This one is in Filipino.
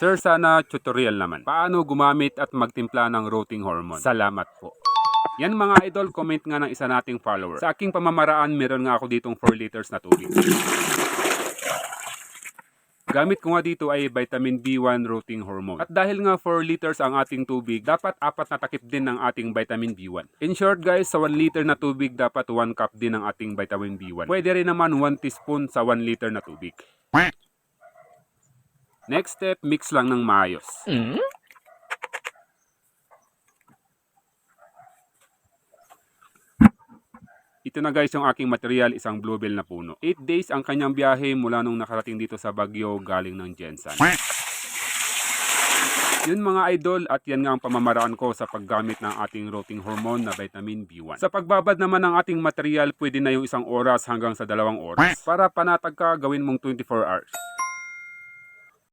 Sir, sana tutorial naman. Paano gumamit at magtimpla ng rotting hormone? Salamat po. Yan mga idol, comment nga ng isa nating follower. Sa aking pamamaraan, meron nga ako ditong 4 liters na tubig. Gamit ko nga dito ay vitamin B1 rotting hormone. At dahil nga 4 liters ang ating tubig, dapat apat na takip din ng ating vitamin B1. In short guys, sa 1 liter na tubig, dapat 1 cup din ng ating vitamin B1. Pwede rin naman 1 teaspoon sa 1 liter na tubig. Next step, mix lang ng maayos. Ito na guys yung aking material, isang bluebell na puno. 8 days ang kanyang biyahe mula nung nakarating dito sa Bagyo galing ng Jensan. Yun mga idol at yan nga ang pamamaraan ko sa paggamit ng ating rotting hormone na vitamin B1. Sa pagbabad naman ng ating material, pwede na yung isang oras hanggang sa dalawang oras. Para panatag ka, gawin mong 24 hours.